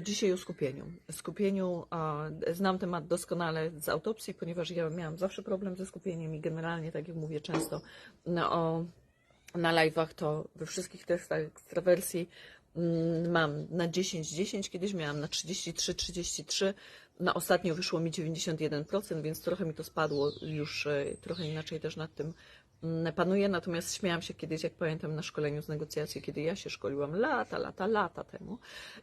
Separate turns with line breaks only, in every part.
to dzisiaj o skupieniu. Skupieniu znam temat doskonale z autopsji, ponieważ ja miałam zawsze problem ze skupieniem i generalnie, tak jak mówię często no, na live'ach, to we wszystkich testach ekstrawersji mm, mam na 10-10, kiedyś miałam na 33-33, na ostatnio wyszło mi 91%, więc trochę mi to spadło, już e, trochę inaczej też nad tym mm, panuję, natomiast śmiałam się kiedyś, jak pamiętam, na szkoleniu z negocjacji, kiedy ja się szkoliłam lata, lata, lata temu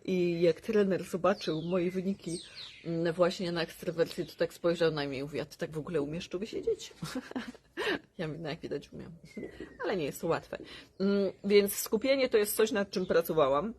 i jak trener zobaczył moje wyniki mm, właśnie na ekstrawersji, to tak spojrzał na mnie i mówi, a ty tak w ogóle umiesz tu wysiedzieć? Ja mówię, no jak widać umiem, ale nie jest to łatwe. Mm, Więc skupienie to jest coś, nad czym pracowałam,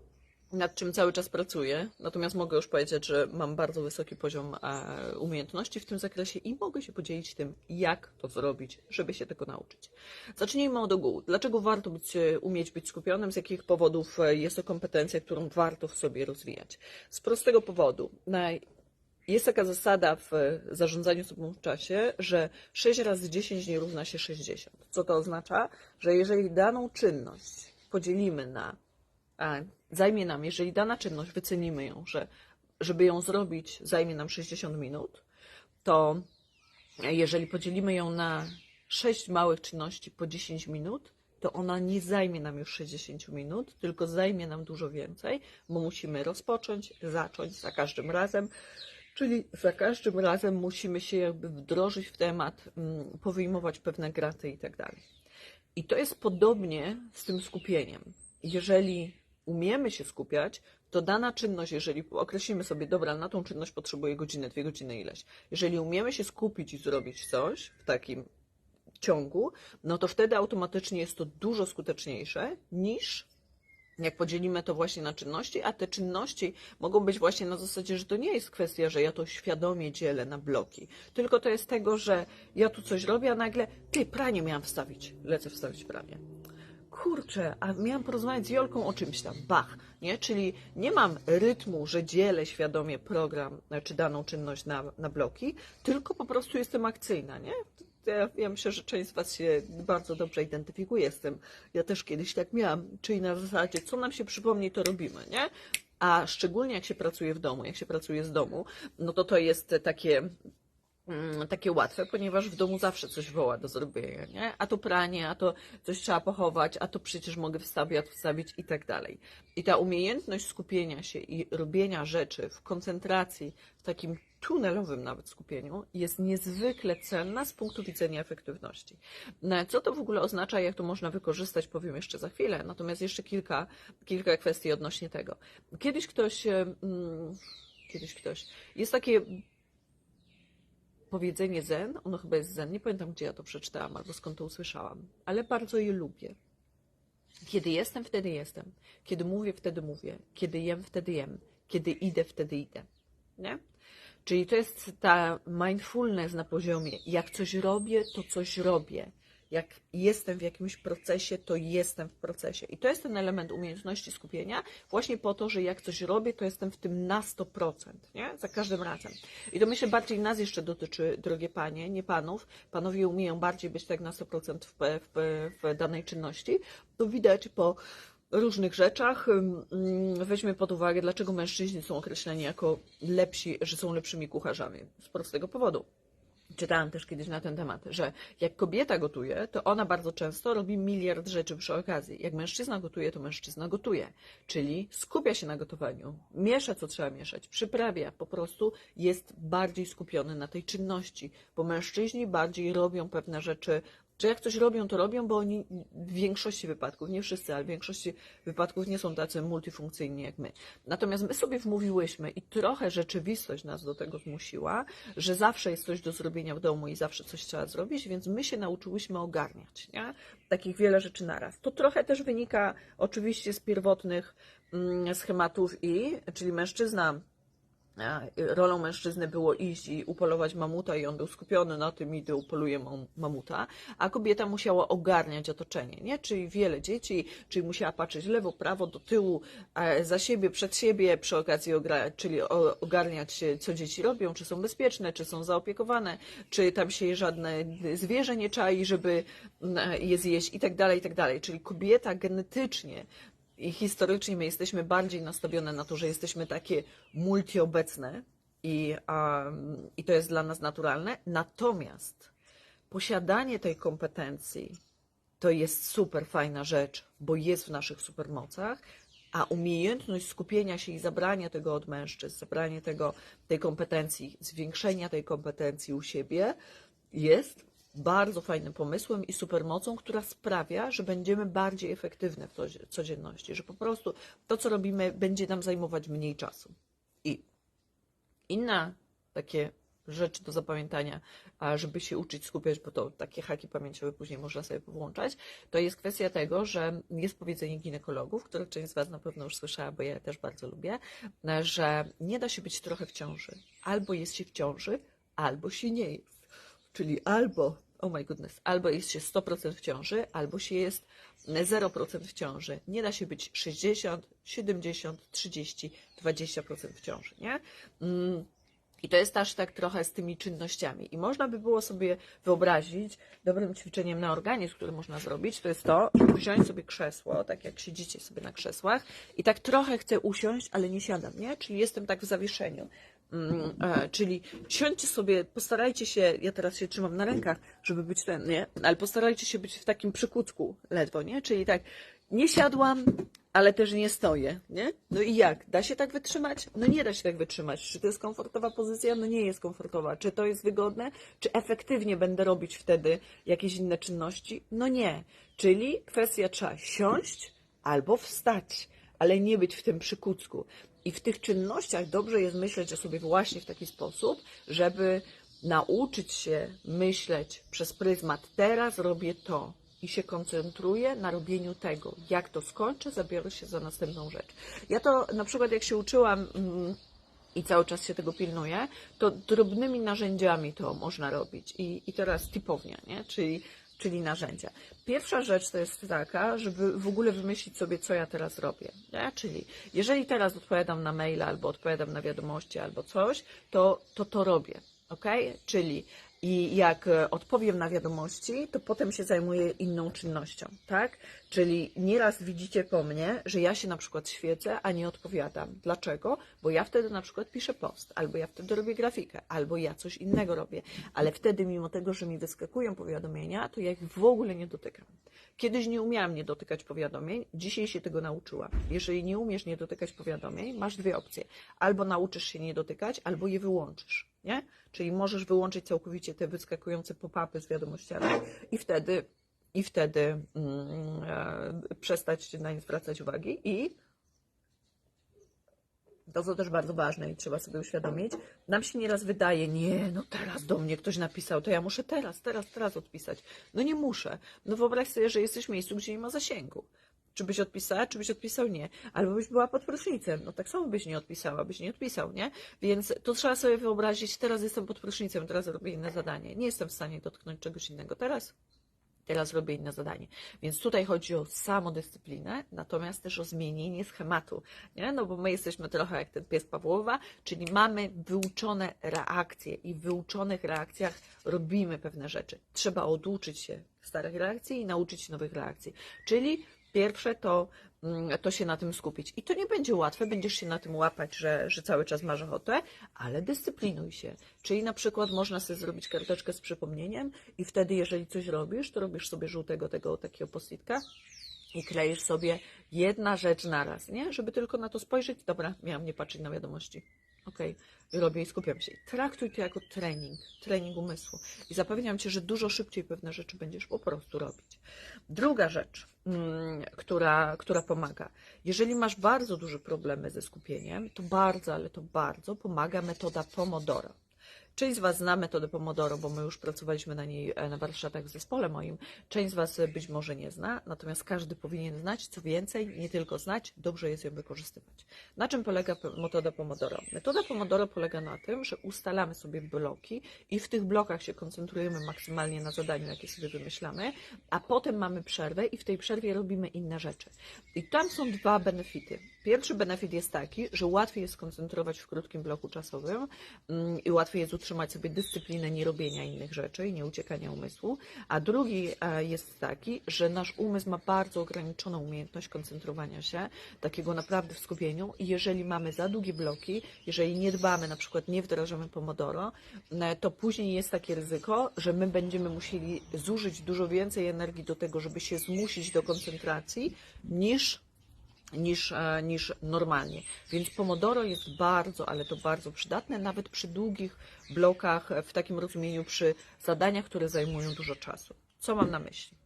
nad czym cały czas pracuję. Natomiast mogę już powiedzieć, że mam bardzo wysoki poziom e, umiejętności w tym zakresie i mogę się podzielić tym, jak to zrobić, żeby się tego nauczyć. Zacznijmy od ogółu. Dlaczego warto być, e, umieć być skupionym? Z jakich powodów e, jest to kompetencja, którą warto w sobie rozwijać? Z prostego powodu. Jest taka zasada w zarządzaniu sobą w czasie, że 6 razy 10 nie równa się 60. Co to oznacza? Że jeżeli daną czynność podzielimy na, zajmie nam, jeżeli dana czynność wycenimy ją, że żeby ją zrobić zajmie nam 60 minut, to jeżeli podzielimy ją na 6 małych czynności po 10 minut, to ona nie zajmie nam już 60 minut, tylko zajmie nam dużo więcej, bo musimy rozpocząć, zacząć za każdym razem. Czyli za każdym razem musimy się jakby wdrożyć w temat, mm, powyjmować pewne graty i tak dalej. I to jest podobnie z tym skupieniem. Jeżeli umiemy się skupiać, to dana czynność, jeżeli określimy sobie, dobra, na tą czynność potrzebuję godzinę, dwie godziny ileś. Jeżeli umiemy się skupić i zrobić coś w takim ciągu, no to wtedy automatycznie jest to dużo skuteczniejsze niż jak podzielimy to właśnie na czynności, a te czynności mogą być właśnie na zasadzie, że to nie jest kwestia, że ja to świadomie dzielę na bloki, tylko to jest tego, że ja tu coś robię, a nagle, ty, pranie miałam wstawić, lecę wstawić pranie. Kurczę, a miałam porozmawiać z Jolką o czymś tam, bach, nie? Czyli nie mam rytmu, że dzielę świadomie program czy daną czynność na, na bloki, tylko po prostu jestem akcyjna, nie? Ja, ja myślę, że część z Was się bardzo dobrze identyfikuje z tym. Ja też kiedyś tak miałam, czyli na zasadzie, co nam się przypomni, to robimy, nie? A szczególnie jak się pracuje w domu, jak się pracuje z domu, no to to jest takie takie łatwe, ponieważ w domu zawsze coś woła do zrobienia, nie? A to pranie, a to coś trzeba pochować, a to przecież mogę wstawić i tak dalej. I ta umiejętność skupienia się i robienia rzeczy w koncentracji, w takim tunelowym nawet skupieniu jest niezwykle cenna z punktu widzenia efektywności. No, Co to w ogóle oznacza, jak to można wykorzystać, powiem jeszcze za chwilę, natomiast jeszcze kilka, kilka kwestii odnośnie tego. Kiedyś ktoś, mm, kiedyś ktoś, jest takie powiedzenie zen, ono chyba jest zen, nie pamiętam gdzie ja to przeczytałam albo skąd to usłyszałam, ale bardzo je lubię. Kiedy jestem, wtedy jestem. Kiedy mówię, wtedy mówię. Kiedy jem, wtedy jem. Kiedy idę, wtedy idę. Nie? Czyli to jest ta mindfulness na poziomie, jak coś robię, to coś robię. Jak jestem w jakimś procesie, to jestem w procesie. I to jest ten element umiejętności skupienia, właśnie po to, że jak coś robię, to jestem w tym na 100%, nie? Za każdym razem. I to myślę bardziej nas jeszcze dotyczy, drogie panie, nie panów. Panowie umieją bardziej być tak na 100% w, w, w danej czynności. To widać po różnych rzeczach. Weźmy pod uwagę, dlaczego mężczyźni są określeni jako lepsi, że są lepszymi kucharzami. Z prostego powodu. Czytałam też kiedyś na ten temat, że jak kobieta gotuje, to ona bardzo często robi miliard rzeczy przy okazji. Jak mężczyzna gotuje, to mężczyzna gotuje. Czyli skupia się na gotowaniu, miesza co trzeba mieszać, przyprawia, po prostu jest bardziej skupiony na tej czynności, bo mężczyźni bardziej robią pewne rzeczy że jak coś robią, to robią, bo oni w większości wypadków, nie wszyscy, ale w większości wypadków nie są tacy multifunkcyjni jak my. Natomiast my sobie wmówiłyśmy i trochę rzeczywistość nas do tego zmusiła, że zawsze jest coś do zrobienia w domu i zawsze coś trzeba zrobić, więc my się nauczyłyśmy ogarniać, nie? Takich wiele rzeczy naraz. To trochę też wynika oczywiście z pierwotnych mm, schematów i, czyli mężczyzna Rolą mężczyzny było iść i upolować mamuta, i on był skupiony na tym, idę upoluję mam- mamuta, a kobieta musiała ogarniać otoczenie, nie? Czyli wiele dzieci, czyli musiała patrzeć lewo, prawo, do tyłu, e, za siebie, przed siebie, przy okazji czyli ogarniać, co dzieci robią, czy są bezpieczne, czy są zaopiekowane, czy tam się żadne zwierzę nie czai, żeby mm, je zjeść i tak dalej, i tak dalej. Czyli kobieta genetycznie i historycznie my jesteśmy bardziej nastawione na to, że jesteśmy takie multiobecne i, um, i to jest dla nas naturalne. Natomiast posiadanie tej kompetencji to jest super fajna rzecz, bo jest w naszych supermocach, a umiejętność skupienia się i zabrania tego od mężczyzn, zabranie tego, tej kompetencji, zwiększenia tej kompetencji u siebie jest bardzo fajnym pomysłem i supermocą, która sprawia, że będziemy bardziej efektywne w codzie- codzienności, że po prostu to, co robimy, będzie nam zajmować mniej czasu. I inna takie rzecz do zapamiętania, a żeby się uczyć skupiać, bo to takie haki pamięciowe później można sobie włączać, to jest kwestia tego, że jest powiedzenie ginekologów, które część z Was na pewno już słyszała, bo ja też bardzo lubię, że nie da się być trochę w ciąży. Albo jest się w ciąży, albo się nie jest. Czyli albo, oh my goodness, albo jest się 100% w ciąży, albo się jest 0% w ciąży. Nie da się być 60, 70, 30, 20% w ciąży, nie? Mm. I to jest też tak trochę z tymi czynnościami. I można by było sobie wyobrazić, dobrym ćwiczeniem na organizm, które można zrobić, to jest to, żeby wziąć sobie krzesło, tak jak siedzicie sobie na krzesłach, i tak trochę chcę usiąść, ale nie siadam, nie? Czyli jestem tak w zawieszeniu. Mm, e, czyli siądźcie sobie, postarajcie się, ja teraz się trzymam na rękach, żeby być ten, nie? Ale postarajcie się być w takim przykucku ledwo, nie? Czyli tak, nie siadłam, ale też nie stoję, nie? No i jak? Da się tak wytrzymać? No nie da się tak wytrzymać. Czy to jest komfortowa pozycja? No nie jest komfortowa. Czy to jest wygodne? Czy efektywnie będę robić wtedy jakieś inne czynności? No nie. Czyli kwestia trzeba siąść albo wstać, ale nie być w tym przykucku. I w tych czynnościach dobrze jest myśleć o sobie właśnie w taki sposób, żeby nauczyć się myśleć przez pryzmat teraz robię to, i się koncentruję na robieniu tego. Jak to skończę, zabiorę się za następną rzecz. Ja to na przykład jak się uczyłam mm, i cały czas się tego pilnuję, to drobnymi narzędziami to można robić. I, i teraz tipownia, nie? Czyli, czyli narzędzia. Pierwsza rzecz to jest taka, żeby w ogóle wymyślić sobie, co ja teraz robię. Czyli jeżeli teraz odpowiadam na maila, albo odpowiadam na wiadomości, albo coś, to to, to robię. Ok? Czyli i jak e, odpowiem na wiadomości, to potem się zajmuję inną czynnością, tak? Czyli nieraz widzicie po mnie, że ja się na przykład świecę, a nie odpowiadam. Dlaczego? Bo ja wtedy na przykład piszę post, albo ja wtedy robię grafikę, albo ja coś innego robię. Ale wtedy, mimo tego, że mi wyskakują powiadomienia, to ja ich w ogóle nie dotykam. Kiedyś nie umiałam nie dotykać powiadomień, dzisiaj się tego nauczyłam. Jeżeli nie umiesz nie dotykać powiadomień, masz dwie opcje. Albo nauczysz się nie dotykać, albo je wyłączysz. Nie? Czyli możesz wyłączyć całkowicie te wyskakujące pop-upy z wiadomościami i wtedy, i wtedy mm, e, przestać na nie zwracać uwagi i to, co też bardzo ważne i trzeba sobie uświadomić, nam się nieraz wydaje, nie, no teraz do mnie ktoś napisał, to ja muszę teraz, teraz, teraz odpisać. No nie muszę. No wyobraź sobie, że jesteś w miejscu, gdzie nie ma zasięgu. Czy byś odpisała, czy byś odpisał nie. Albo byś była pod prysznicem. No tak samo byś nie odpisała, byś nie odpisał, nie? Więc to trzeba sobie wyobrazić, teraz jestem pod prysznicem, teraz robię inne zadanie. Nie jestem w stanie dotknąć czegoś innego teraz. Teraz robię inne zadanie. Więc tutaj chodzi o samodyscyplinę, natomiast też o zmienienie schematu, nie? No bo my jesteśmy trochę jak ten pies Pawłowa, czyli mamy wyuczone reakcje i w wyuczonych reakcjach robimy pewne rzeczy. Trzeba oduczyć się starych reakcji i nauczyć się nowych reakcji. Czyli Pierwsze to, mm, to się na tym skupić. I to nie będzie łatwe, będziesz się na tym łapać, że, że cały czas masz ochotę, ale dyscyplinuj się. Czyli na przykład można sobie zrobić karteczkę z przypomnieniem i wtedy, jeżeli coś robisz, to robisz sobie żółtego tego takiego postitka i kleisz sobie jedna rzecz naraz, nie? Żeby tylko na to spojrzeć. Dobra, miałam nie patrzeć na wiadomości. Okay. robię i skupiam się. Traktuj to jako trening, trening umysłu. I zapewniam Cię, że dużo szybciej pewne rzeczy będziesz po prostu robić. Druga rzecz, mm, która, która pomaga. Jeżeli masz bardzo duże problemy ze skupieniem, to bardzo, ale to bardzo pomaga metoda Pomodoro. Część z Was zna metodę Pomodoro, bo my już pracowaliśmy na niej e, na warsztatach w zespole moim. Część z Was być może nie zna, natomiast każdy powinien znać. Co więcej, nie tylko znać, dobrze jest ją wykorzystywać. Na czym polega metoda Pomodoro? Metoda Pomodoro polega na tym, że ustalamy sobie bloki i w tych blokach się koncentrujemy maksymalnie na zadaniu, jakie sobie wymyślamy, a potem mamy przerwę i w tej przerwie robimy inne rzeczy. I tam są dwa benefity. Pierwszy benefit jest taki, że łatwiej jest skoncentrować w krótkim bloku czasowym mm, i łatwiej jest utrzymać utrzymać sobie dyscyplinę nierobienia innych rzeczy i nie uciekania umysłu. A drugi e, jest taki, że nasz umysł ma bardzo ograniczoną umiejętność koncentrowania się, takiego naprawdę w skupieniu. I jeżeli mamy za długie bloki, jeżeli nie dbamy, na przykład nie wdrażamy Pomodoro, e, to później jest takie ryzyko, że my będziemy musieli zużyć dużo więcej energii do tego, żeby się zmusić do koncentracji, niż niż, e, niż normalnie. Więc Pomodoro jest bardzo, ale to bardzo przydatne, nawet przy długich blokach, w takim rozumieniu przy zadaniach, które zajmują dużo czasu. Co mam na myśli?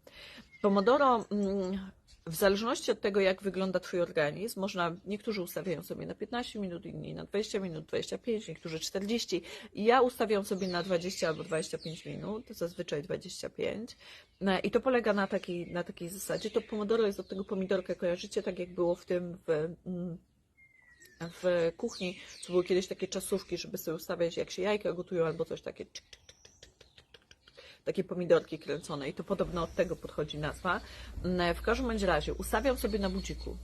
Pomodoro, mm, w zależności od tego, jak wygląda Twój organizm, można, niektórzy ustawiają sobie na 15 minut, inni na 20 minut, 25, niektórzy 40. Ja ustawiam sobie na 20 albo 25 minut, zazwyczaj 25. No I to polega na takiej, na takiej zasadzie. To pomodoro jest od tego pomidorka, kojarzycie, tak jak było w tym, w, mm, w kuchni, co były kiedyś takie czasówki, żeby sobie ustawiać, jak się jajka gotują albo coś takie czyk, czyk, czyk, czyk. Takie pomidorki kręcone i to podobno od tego podchodzi nazwa. Mm, W każdym bądź razie ustawiam sobie na budziku.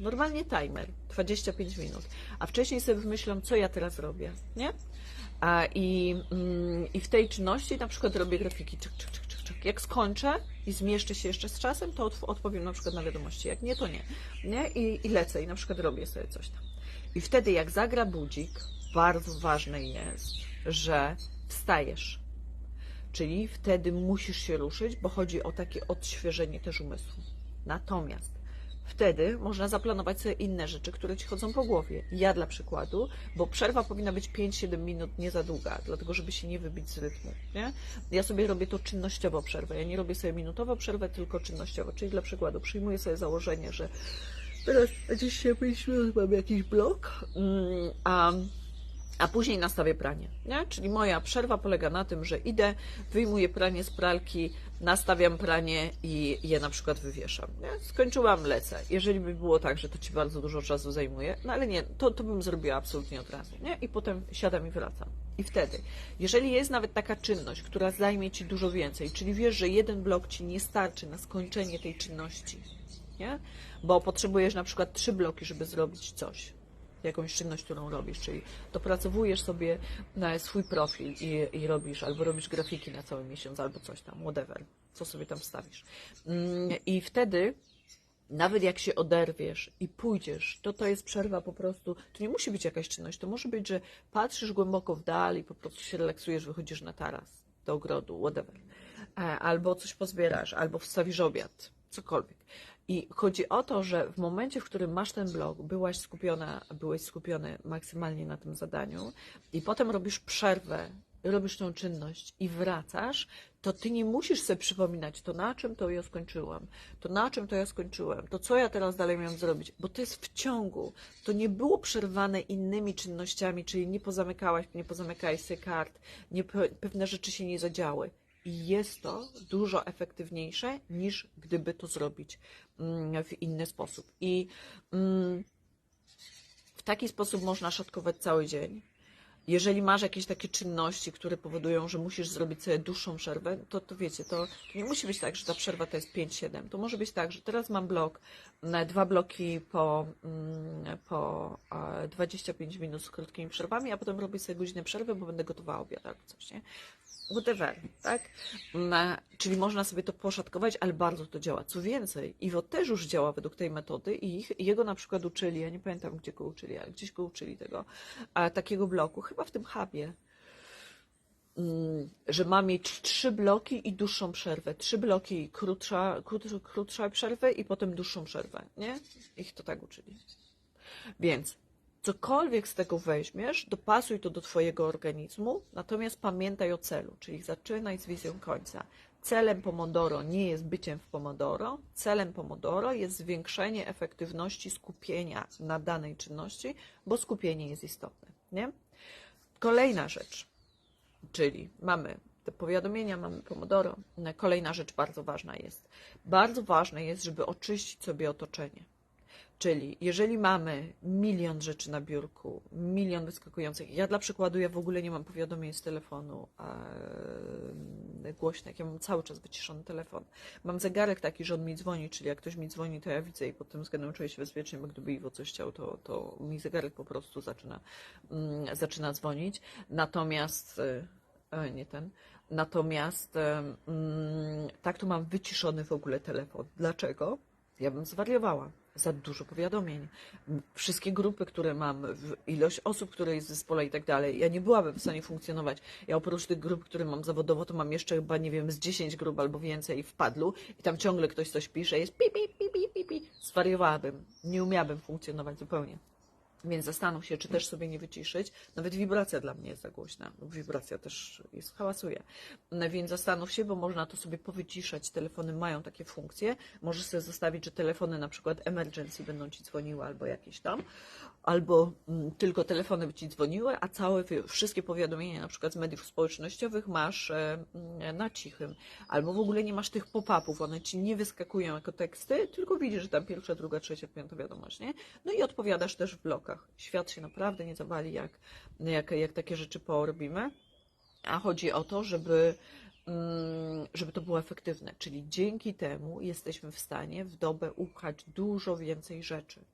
Normalnie timer 25 minut, a wcześniej sobie wymyślam, co ja teraz robię, nie? A, i, mm, I w tej czynności na przykład robię grafiki. Czyk, czyk, czyk, czyk, czyk. Jak skończę i zmieszczę się jeszcze z czasem, to odp- odpowiem na przykład na wiadomości. Jak nie, to nie. nie? I, I lecę i na przykład robię sobie coś tam. I wtedy jak zagra budzik, bardzo ważne jest, że wstajesz. Czyli wtedy musisz się ruszyć, bo chodzi o takie odświeżenie też umysłu. Natomiast wtedy można zaplanować sobie inne rzeczy, które ci chodzą po głowie. Ja dla przykładu, bo przerwa powinna być 5-7 minut, nie za długa, dlatego żeby się nie wybić z rytmu. Nie? Ja sobie robię to czynnościowo przerwę. Ja nie robię sobie minutowo przerwę, tylko czynnościowo. Czyli dla przykładu przyjmuję sobie założenie, że teraz gdzieś się 5 minut mam jakiś blok, mm, a a później nastawię pranie. Nie? Czyli moja przerwa polega na tym, że idę, wyjmuję pranie z pralki, nastawiam pranie i je na przykład wywieszam. Nie? Skończyłam, lecę. Jeżeli by było tak, że to ci bardzo dużo czasu zajmuje, no ale nie, to, to bym zrobiła absolutnie od razu. Nie? I potem siadam i wracam. I wtedy, jeżeli jest nawet taka czynność, która zajmie ci dużo więcej, czyli wiesz, że jeden blok ci nie starczy na skończenie tej czynności, nie? bo potrzebujesz na przykład trzy bloki, żeby zrobić coś jakąś czynność, którą robisz, czyli dopracowujesz sobie na swój profil i, i robisz, albo robisz grafiki na cały miesiąc, albo coś tam, whatever, co sobie tam wstawisz. Mm, I wtedy nawet jak się oderwiesz i pójdziesz, to to jest przerwa po prostu. To nie musi być jakaś czynność. To może być, że patrzysz głęboko w dal i po prostu się relaksujesz, wychodzisz na taras do ogrodu, whatever. E, Albo coś pozbierasz, albo wstawisz obiad, cokolwiek. I chodzi o to, że w momencie, w którym masz ten blog, byłaś skupiona, byłeś skupiony maksymalnie na tym zadaniu i potem robisz przerwę, robisz tą czynność i wracasz, to ty nie musisz sobie przypominać, to na czym to ja skończyłam, to na czym to ja skończyłem, to co ja teraz dalej miałam zrobić, bo to jest w ciągu. To nie było przerwane innymi czynnościami, czyli nie pozamykałaś, nie pozamykałeś sobie kart, nie, pe- pewne rzeczy się nie zadziały. I jest to dużo efektywniejsze niż gdyby to zrobić mm, w inny sposób. I mm, w taki sposób można szatkować cały dzień. Jeżeli masz jakieś takie czynności, które powodują, że musisz zrobić sobie dłuższą przerwę, to, to wiecie, to, to nie musi być tak, że ta przerwa to jest 5-7. To może być tak, że teraz mam blok, dwa bloki po, mm, po e, 25 minut z krótkimi przerwami, a potem robię sobie godzinę przerwy, bo będę gotowała obiad albo coś, nie? Whatever, tak? Czyli można sobie to poszatkować, ale bardzo to działa. Co więcej, Iwo też już działa według tej metody i ich, jego na przykład uczyli, ja nie pamiętam gdzie go uczyli, ale gdzieś go uczyli tego, a, takiego bloku, chyba w tym hubie, mm, że ma mieć trzy bloki i dłuższą przerwę. Trzy bloki krótsza, krótsza, krótsza przerwę i potem dłuższą przerwę, nie? Ich to tak uczyli. Więc cokolwiek z tego weźmiesz, dopasuj to do Twojego organizmu, natomiast pamiętaj o celu, czyli zaczynaj z wizją końca. Celem Pomodoro nie jest byciem w Pomodoro, celem Pomodoro jest zwiększenie efektywności skupienia na danej czynności, bo skupienie jest istotne. Nie? Kolejna rzecz, czyli mamy te powiadomienia, mamy Pomodoro. Kolejna rzecz bardzo ważna jest. Bardzo ważne jest, żeby oczyścić sobie otoczenie. Czyli jeżeli mamy milion rzeczy na biurku, milion wyskakujących, ja dla przykładu, ja w ogóle nie mam powiadomień z telefonu e, głośnych, ja mam cały czas wyciszony telefon. Mam zegarek taki, że on mi dzwoni, czyli jak ktoś mi dzwoni, to ja widzę i pod tym względem czuję się bezpiecznie, bo gdyby Iwo coś chciał, to, to mi zegarek po prostu zaczyna, mm, zaczyna dzwonić. Natomiast, e, nie ten, natomiast e, mm, tak to mam wyciszony w ogóle telefon. Dlaczego? Ja bym zwariowała. Za dużo powiadomień. Wszystkie grupy, które mam, ilość osób, które jest w zespole i tak dalej. Ja nie byłabym w stanie funkcjonować. Ja oprócz tych grup, które mam zawodowo, to mam jeszcze chyba, nie wiem, z 10 grup albo więcej w padlu i tam ciągle ktoś coś pisze, jest pi, pi, pi, pi, pi, pi. Zwariowałabym. Nie umiałabym funkcjonować zupełnie. Więc zastanów się, czy też sobie nie wyciszyć. Nawet wibracja dla mnie jest za głośna. Wibracja też jest hałasuje. No Więc zastanów się, bo można to sobie powyciszać. Telefony mają takie funkcje. Możesz sobie zostawić, że telefony na przykład emergency będą ci dzwoniły albo jakieś tam, albo mm, tylko telefony by ci dzwoniły, a całe wszystkie powiadomienia na przykład z mediów społecznościowych masz e, mm, na cichym. Albo w ogóle nie masz tych pop-upów, one ci nie wyskakują jako teksty, tylko widzisz, że tam pierwsza, druga, trzecia, piąta wiadomość, nie? No i odpowiadasz też w blokach. Świat się naprawdę nie zawali, jak, jak, jak takie rzeczy porobimy. A chodzi o to, żeby, mm, żeby to było efektywne. Czyli dzięki temu jesteśmy w stanie w dobę upchać dużo więcej rzeczy.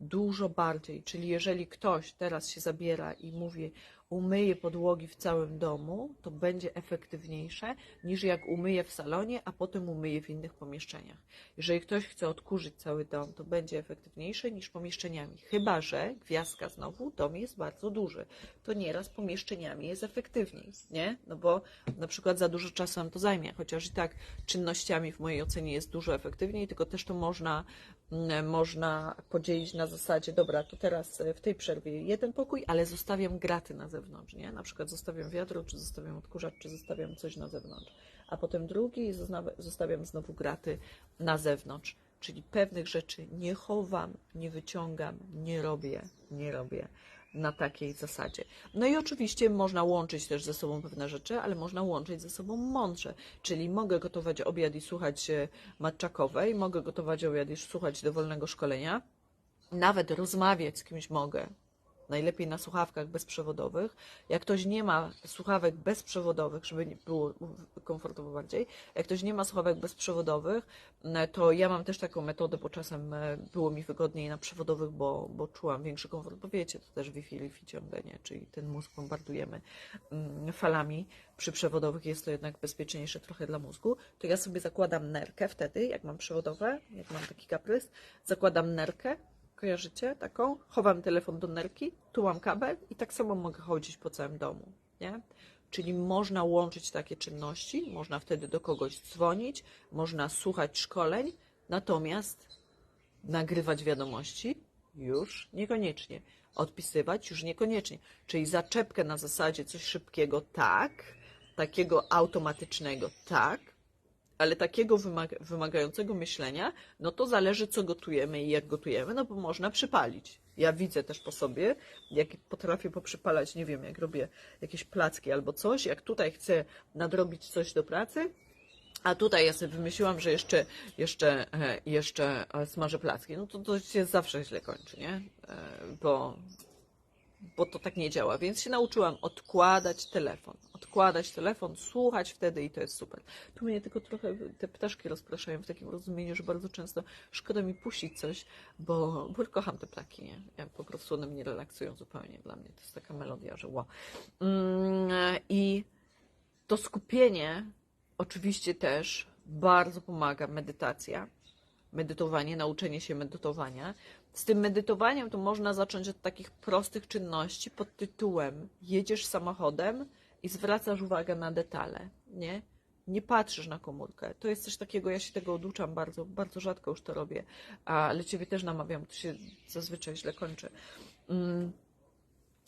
Dużo bardziej. Czyli jeżeli ktoś teraz się zabiera i mówi, umyje podłogi w całym domu, to będzie efektywniejsze niż jak umyje w salonie, a potem umyje w innych pomieszczeniach. Jeżeli ktoś chce odkurzyć cały dom, to będzie efektywniejsze niż pomieszczeniami. Chyba, że gwiazdka znowu, dom jest bardzo duży. To nieraz pomieszczeniami jest efektywniej, nie? No bo na przykład za dużo czasu nam to zajmie, chociaż i tak czynnościami w mojej ocenie jest dużo efektywniej, tylko też to można, mm, można podzielić na zasadzie, dobra, to teraz e, w tej przerwie jeden pokój, ale zostawiam graty na zewnątrz, nie? Na przykład zostawiam wiadro, czy zostawiam odkurzacz, czy zostawiam coś na zewnątrz. A potem drugi i zostaw- zostawiam znowu graty na zewnątrz. Czyli pewnych rzeczy nie chowam, nie wyciągam, nie robię, nie robię na takiej zasadzie. No i oczywiście można łączyć też ze sobą pewne rzeczy, ale można łączyć ze sobą mądrze. Czyli mogę gotować obiad i słuchać e, matczakowej, mogę gotować obiad i słuchać dowolnego szkolenia, nawet rozmawiać z kimś mogę. Najlepiej na słuchawkach bezprzewodowych. Jak ktoś nie ma słuchawek bezprzewodowych, żeby było komfortowo bardziej, jak ktoś nie ma słuchawek bezprzewodowych, e, to ja mam też taką metodę, bo czasem e, było mi wygodniej na przewodowych, bo, bo czułam większy komfort, bo wiecie, to też Wi-Fi, Wi-Fi czyli ten mózg bombardujemy mm, falami. Przy przewodowych jest to jednak bezpieczniejsze trochę dla mózgu. To ja sobie zakładam nerkę wtedy, jak mam przewodowe, jak mam taki kaprys, zakładam nerkę, Kojarzycie taką? Chowam telefon do nerki, tu mam kabel i tak samo mogę chodzić po całym domu, nie? Czyli można łączyć takie czynności, można wtedy do kogoś dzwonić, można słuchać szkoleń, natomiast nagrywać wiadomości już niekoniecznie. Odpisywać już niekoniecznie. Czyli zaczepkę na zasadzie coś szybkiego tak, takiego automatycznego tak, ale takiego wymaga- wymagającego myślenia, no to zależy, co gotujemy i jak gotujemy, no bo można przypalić. Ja widzę też po sobie, jak potrafię poprzypalać, nie wiem, jak robię jakieś placki albo coś, jak tutaj chcę nadrobić coś do pracy, a tutaj ja sobie wymyśliłam, że jeszcze, jeszcze, e, jeszcze e, smażę placki. No to to się zawsze źle kończy, nie? E, Bo, bo to tak nie działa. Więc się nauczyłam odkładać telefon. Odkładać telefon, słuchać wtedy i to jest super. Tu mnie tylko trochę te ptaszki rozpraszają w takim rozumieniu, że bardzo często szkoda mi puścić coś, bo, bo kocham te plaki, nie? Ja po prostu one mnie relaksują zupełnie. Dla mnie to jest taka melodia, że wow. Mm, I to skupienie oczywiście też bardzo pomaga medytacja, medytowanie, nauczenie się medytowania. Z tym medytowaniem to można zacząć od takich prostych czynności pod tytułem jedziesz samochodem i zwracasz uwagę na detale, nie? Nie patrzysz na komórkę. To jest coś takiego, ja się tego oduczam bardzo, bardzo rzadko już to robię, ale ciebie też namawiam, to się zazwyczaj źle kończy. Mm,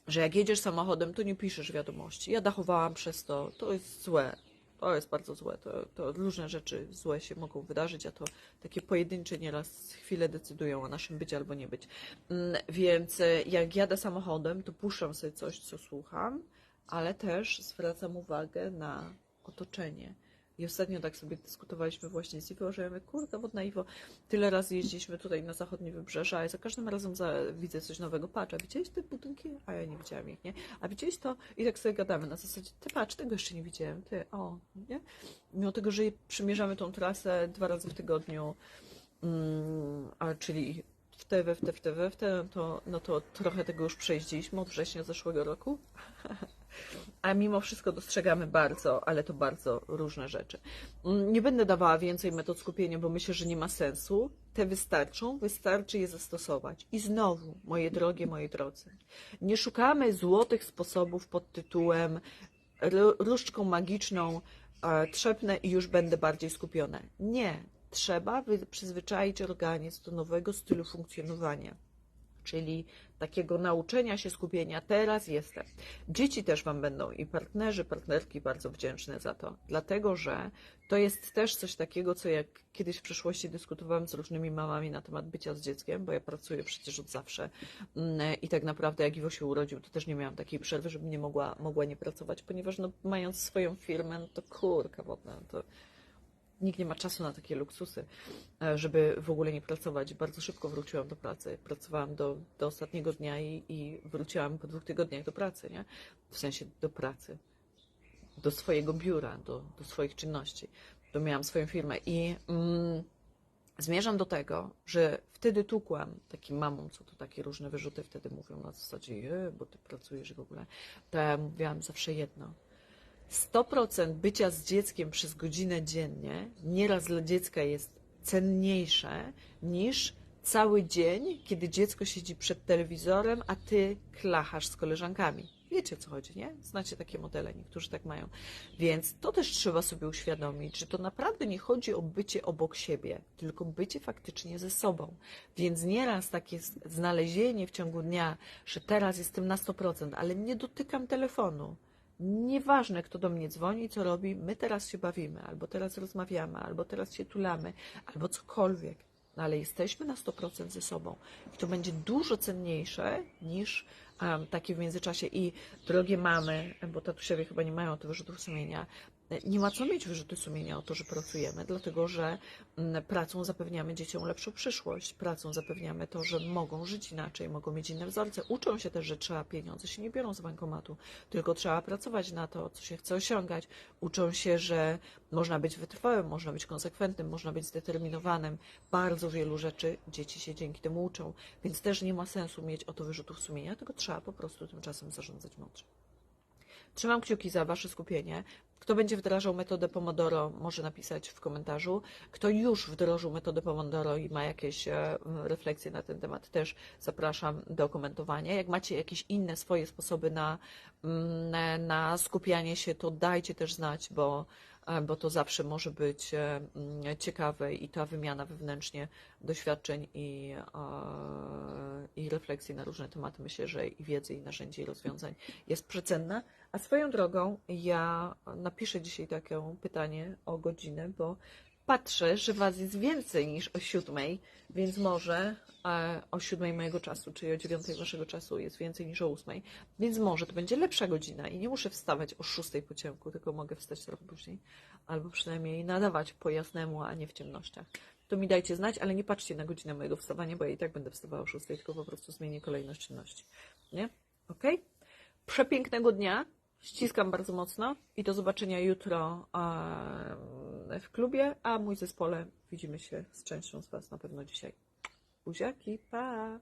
że jak jedziesz samochodem, to nie piszesz wiadomości. Ja dachowałam przez to, to jest złe. To jest bardzo złe. To, to różne rzeczy złe się mogą wydarzyć, a to takie pojedyncze nieraz chwile decydują o naszym być albo nie być. Mm, Więc e, jak jadę samochodem, to puszczam sobie coś, co słucham, ale też zwracam uwagę na otoczenie. I ostatnio tak sobie dyskutowaliśmy właśnie z Iwo, że ja mówię, kurde, bo na Iwo tyle razy jeździliśmy tutaj na zachodnie wybrzeże, a za każdym razem za, widzę coś nowego. Patrz, a widziałeś te budynki? A ja nie widziałam ich, nie? A widziałeś to? I tak sobie gadamy na zasadzie, ty patrz, tego jeszcze nie widziałem, ty, o, nie? Mimo tego, że przymierzamy tą trasę dwa razy w tygodniu, mm, a czyli w te, we w te, w te, we w te, no to, no to trochę tego już przejeździliśmy od września zeszłego roku. A mimo wszystko dostrzegamy bardzo, ale to bardzo różne rzeczy. Mm, Nie będę dawała więcej metod skupienia, bo myślę, że nie ma sensu. Te wystarczą, wystarczy je zastosować. I znowu, moje drogie, moi drodzy, nie szukamy złotych sposobów pod tytułem różdżką magiczną e, trzepnę i już będę bardziej skupiona. Nie. Trzeba wy- przyzwyczaić organizm do nowego stylu funkcjonowania czyli takiego nauczenia się skupienia. Teraz jestem. Dzieci też Wam będą i partnerzy, partnerki bardzo wdzięczne za to, dlatego że to jest też coś takiego, co jak kiedyś w przeszłości dyskutowałam z różnymi mamami na temat bycia z dzieckiem, bo ja pracuję przecież od zawsze Mm, i tak naprawdę jak Iwo się urodził, to też nie miałam takiej przerwy, żeby nie mogła, mogła nie pracować, ponieważ no, mając swoją firmę, no to kurka wodna, no nikt nie ma czasu na takie luksusy, e, żeby w ogóle nie pracować. Bardzo szybko wróciłam do pracy. Pracowałam do, do ostatniego dnia i, i wróciłam po dwóch tygodniach do pracy, nie? W sensie do pracy, do swojego biura, do, do swoich czynności. To miałam swoją firmę i mm, zmierzam do tego, że wtedy tukłam takim mamom, co to takie różne wyrzuty wtedy mówią na zasadzie, bo ty pracujesz w ogóle. To ja mówiłam zawsze jedno. 100% bycia z dzieckiem przez godzinę dziennie nieraz dla dziecka jest cenniejsze niż cały dzień, kiedy dziecko siedzi przed telewizorem, a ty klachasz z koleżankami. Wiecie o co chodzi, nie? Znacie takie modele, niektórzy tak mają. Więc to też trzeba sobie uświadomić, że to naprawdę nie chodzi o bycie obok siebie, tylko bycie faktycznie ze sobą. Więc nieraz takie znalezienie w ciągu dnia, że teraz jestem na 100%, ale nie dotykam telefonu. Nieważne, kto do mnie dzwoni, co robi, my teraz się bawimy, albo teraz rozmawiamy, albo teraz się tulamy, albo cokolwiek, no ale jesteśmy na 100% ze sobą. I to będzie dużo cenniejsze niż um, takie w międzyczasie. I drogie mamy, bo tatusiowie chyba nie mają tych wyrzutów sumienia, nie ma co mieć wyrzuty sumienia o to, że pracujemy, dlatego że mm, pracą zapewniamy dzieciom lepszą przyszłość, pracą zapewniamy to, że mogą żyć inaczej, mogą mieć inne wzorce. Uczą się też, że trzeba pieniądze się nie biorą z bankomatu, tylko trzeba pracować na to, co się chce osiągać. Uczą się, że można być wytrwałym, można być konsekwentnym, można być zdeterminowanym. Bardzo wielu rzeczy dzieci się dzięki temu uczą, więc też nie ma sensu mieć o to wyrzutów sumienia, tylko trzeba po prostu tymczasem zarządzać mądrze. Trzymam kciuki za Wasze skupienie. Kto będzie wdrażał metodę Pomodoro, może napisać w komentarzu. Kto już wdrożył metodę Pomodoro i ma jakieś e, refleksje na ten temat, też zapraszam do komentowania. Jak macie jakieś inne swoje sposoby na, mm, na skupianie się, to dajcie też znać, bo, bo to zawsze może być e, mm, ciekawe i ta wymiana wewnętrznie doświadczeń i, e, i refleksji na różne tematy, myślę, że i wiedzy, i narzędzi, i rozwiązań jest przecenna. A swoją drogą, ja napiszę dzisiaj takie pytanie o godzinę, bo patrzę, że Was jest więcej niż o siódmej, więc może e, o siódmej mojego czasu, czyli o dziewiątej Waszego czasu jest więcej niż o ósmej, więc może to będzie lepsza godzina i nie muszę wstawać o szóstej po ciemku, tylko mogę wstać trochę później, albo przynajmniej nadawać po jasnemu, a nie w ciemnościach. To mi dajcie znać, ale nie patrzcie na godzinę mojego wstawania, bo ja i tak będę wstawała o szóstej, tylko po prostu zmienię kolejność czynności. Nie? Okej? przepięknego dnia. Ściskam bardzo mocno i do zobaczenia jutro w klubie, a mój zespole widzimy się z częścią z Was na pewno dzisiaj. Buziaki, pa!